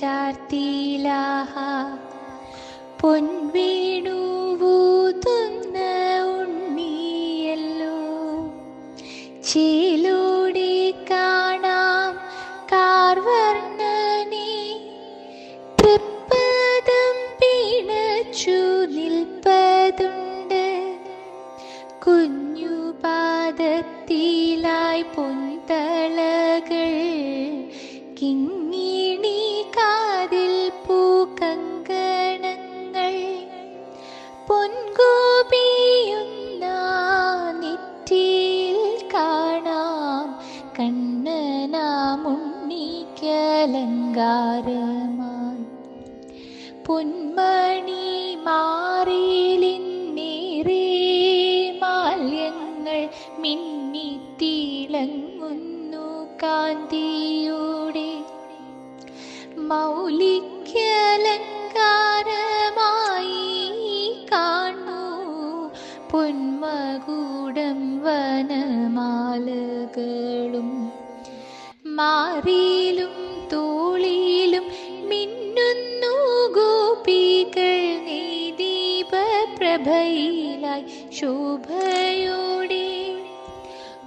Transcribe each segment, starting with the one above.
ചാർത്തിലാഹ പൊൻവേണുവൂതുന്ന ഉണ്ണിയല്ലോ. ചേലോടെ കാണാം കാർവർണനെ. തൃപ്പദം പിണച്ചു നിൽപ്പതുണ്ട്. കുഞ്ഞു പാദത്തിലായി പൊന്തളകൾ കിങ്ങിണി കണ്ണനാമുണ്ണിക്കലങ്കാരമായി പൊന്മണി മാറിലിന്നേറെ മാല്യങ്ങൾ മിന്നിത്തിളങ്ങുന്നു കാന്തിയോടെ. മൗലിക്കലങ്കാരമായി കാണൂ പൊന്മകൂടം വനമാലകളും. മാറിയിലും ദീപപ്രഭയിലായി ശോഭയോടെ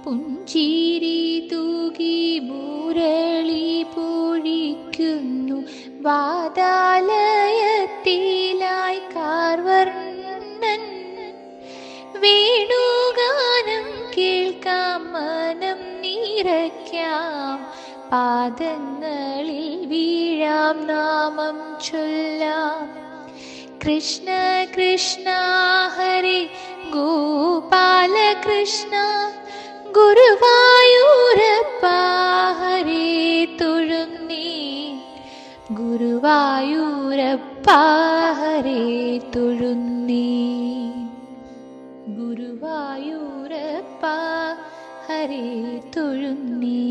പുഞ്ചിരി തൂകി മുരളി പൊഴിക്കുന്നു. വാതാലയത്തിലായി കാർവർണൻ വേണുഗാനം കേൾക്കാം മനം നിറയ്ക്കാം. പാദങ്ങളിൽ വീഴാം നാമം ചൊല്ലാം. ഹരേ ഗോപാല കൃഷ്ണ ഗുരുവായൂരപ്പ ഹരേ തുഴുന്നീ ഗുരുവായൂരപ്പ ഹരേ തുഴുന്നീ ഗുരുവായൂരപ്പ ഹരേ തൊഴുന്നേ